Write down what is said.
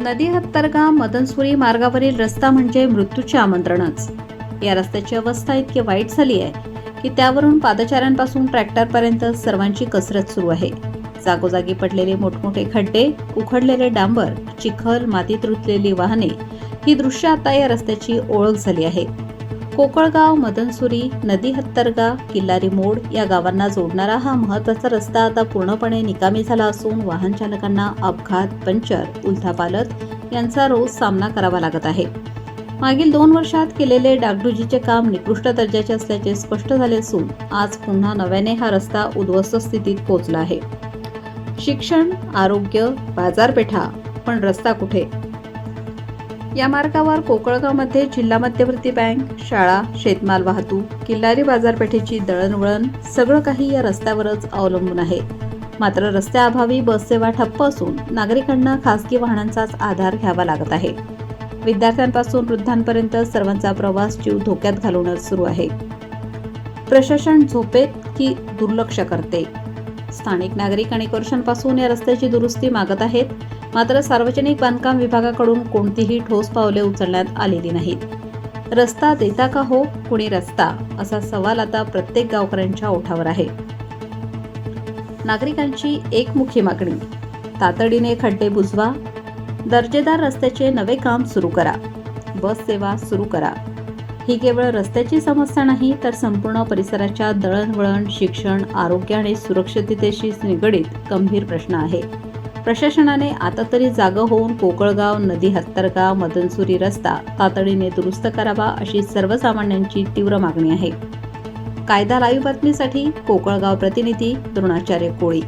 नदी हत्तरगा मदनसुरी मार्गावरील रस्ता म्हणजे मृत्यूचे आमंत्रणच. या रस्त्याची अवस्था इतकी वाईट झाली आहे की त्यावरून पादचाऱ्यांपासून ट्रॅक्टरपर्यंत सर्वांची कसरत सुरू आहे. जागोजागी पडलेले मोठमोठे खड्डे उखडलेले डांबर चिखल मातीत रुतलेली वाहने ही दृश्य आता या रस्त्याची ओळख झाली आहे. कोकळगाव मदनसुरी नदी हत्तरगा किल्लारी मोड या गावांना जोडणारा हा महत्त्वाचा रस्ता आता पूर्णपणे निकामी झाला असून वाहन चालकांना अपघात पंचर उलथापालत यांचा रोज सामना करावा लागत आहे. मागील दोन वर्षात केलेले डागडुजीचे काम निकृष्ट दर्जाचे असल्याचे स्पष्ट झाले असून आज पुन्हा नव्याने हा रस्ता उद्ध्वस्त स्थितीत पोहोचला आहे. शिक्षण आरोग्य बाजारपेठा पण रस्ता कुठे? या मार्गावर कोकळगावमध्ये जिल्हा मध्यवर्ती बँक शाळा शेतमाल वाहतूक किल्लारी बाजारपेठेची दळणवळण सगळं काही या रस्त्यावरच अवलंबून आहे. मात्र रस्त्याअभावी बससेवा ठप्प असून नागरिकांना खासगी वाहनांचाच आधार घ्यावा लागत आहे. विद्यार्थ्यांपासून वृद्धांपर्यंत सर्वांचा प्रवास जीव धोक्यात घालवणं सुरू आहे. प्रशासन झोपेत की दुर्लक्ष करते? स्थानिक नागरिक अनेक वर्षांपासून या रस्त्याची दुरुस्ती मागत आहेत. मात्र सार्वजनिक बांधकाम विभागाकडून कोणतीही ठोस पावले उचलण्यात आलेली नाहीत. रस्ता देता का हो कुणी रस्ता? असा सवाल आता प्रत्येक गावकऱ्यांच्या ओठावर आहे. नागरिकांची एकमुखी मागणी तातडीने खड्डे बुजवा दर्जेदार रस्त्याचे नवे काम सुरू करा बस सेवा सुरू करा. ही केवळ रस्त्याची समस्या नाही तर संपूर्ण परिसराच्या दळणवळण शिक्षण आरोग्य आणि सुरक्षिततेशी निगडीत गंभीर प्रश्न आहे. प्रशासनाने आता तरी जागं होऊन कोकळगाव नदी हत्तरगाव मदनसुरी रस्ता तातडीने दुरुस्त करावा अशी सर्वसामान्यांची तीव्र मागणी आहे. कायदा लाईव्ह बातमीसाठी कोकळगाव प्रतिनिधी द्रोणाचार्य कोळी.